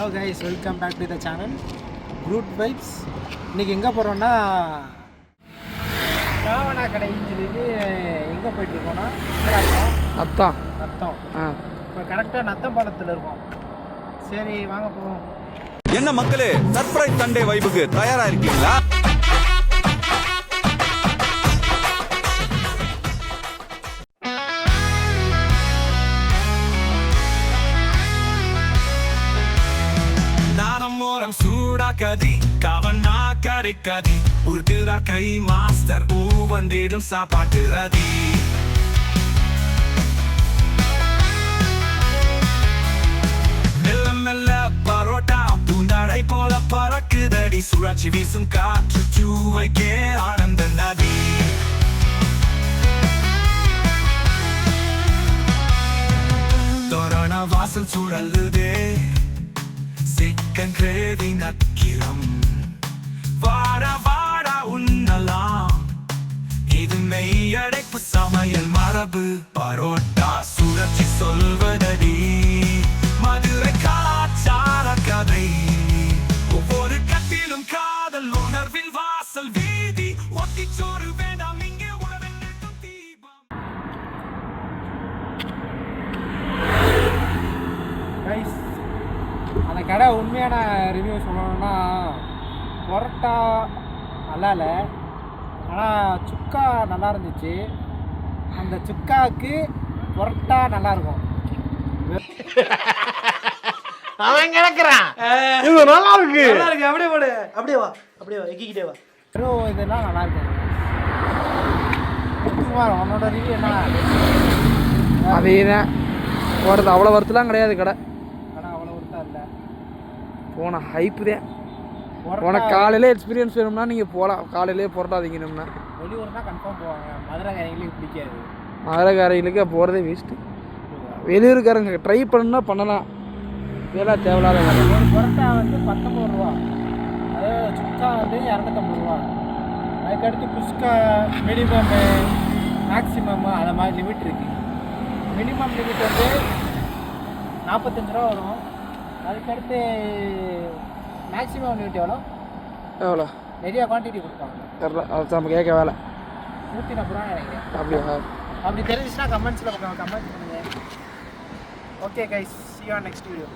Hello guys welcome back to the channel crude vibes இன்னைக்கு எங்கே போகிறோன்னா ராவணா கடைன்னு சொல்லிட்டு எங்கே போயிட்டுருக்கோன்னா அத்தான் நத்தம் ஆ. இப்போ கரெக்டாக நத்தம் பாலத்தில் இருக்கோம். சரி வாங்க போவோம். என்ன மக்களே சர்ப்ரைஸ் சண்டே வைபுக்கு தயாரா இருக்கீங்களா? மோரம் சூடாக்கதி கவனா கறிக்கதி உருட்டுற கை மாஸ்டர் ஊ வந்திடும் சாப்பாட்டு ரதி. மெல்ல மெல்ல பரோட்டா பூந்தாடை போல பறக்குதடி. சுழற்சி வீசும் காற்று சூவைக்கே ஆனந்த நதி. தோரண வாசல் சுழலுதே சிக்கன் கிரேவி நக்கிரம். வாட வாட உண்ணலாம். இது மெய்யடைப்பு சமையல் மரபு. பரோட்டா சுழற்சி சொல்வதடி. மதுரை கலாச்சார கதை. ஒவ்வொரு கட்டிலும் காதல் உணர்வில் வாசல் வீதி. ஒத்திச்சோறு வேண்டாம் அந்த கடை உண்மையான ரிவ்யூ சொல்லணும்னா பரோட்டா நல்லா இல்லை ஆனால் சுக்கா நல்லா இருந்துச்சு அந்த சுக்காவுக்கு பரோட்டா நல்லா இருக்கும் அவன் கிடக்குறான். இது நல்லா இருக்கு நல்லா இருக்கு அப்படியே போடு. அப்படியே வா. அப்படியே வா. எக்கிக்கிட்டே வா. வெறும் இதெல்லாம் நல்லா இருக்கு முத்துக்குமார் உன்னோட ரிவ்யூ என்ன? அதே தான். போகிறது அவ்வளோ வருத்தலாம் கிடையாது கடை. போன ஹைப்பு தான். உனக்கு காலையில எக்ஸ்பீரியன்ஸ் வேணும்னா நீங்கள் போகலாம் காலையிலே புரட்டா திங்கணும்னா வெளியூர்னா கன்ஃபார்ம் போவாங்க. மதுரை காரங்களுக்கு பிடிக்காது. மதுரைக்காரங்களுக்கு போகிறதே வேஸ்ட்டு வெளியூருக்காரங்க ட்ரை பண்ணுன்னா பண்ணலாம். இதெல்லாம் தேவையில்லாத வேலை. ஒரு பரோட்டா வந்து பத்தொம்பது ரூபா. அதே சுக்கா வந்து இரநூத்தம்பது ரூபா. அதுக்கடுத்து குஸ்கா மினிமம் மேக்ஸிமம் அதை மாதிரி லிமிட் இருக்கு. மினிமம் லிமிட் வந்து நாற்பத்தஞ்சு ரூபா வரும். அதுக்கடுத்து மேக்ஸிமம் லிமிட் எவ்வளோ? எவ்வளோ? நிறைய குவான்டிட்டி கொடுப்பாங்க. அது நம்ம கேட்க வேலை. நூற்றி நாற்பது ரூபா நினைக்கிறேன். அப்படியா? அப்படி தெரிஞ்சுச்சுன்னா கமெண்ட்ஸில் கமெண்ட் பண்ணுங்க okay guys see on next video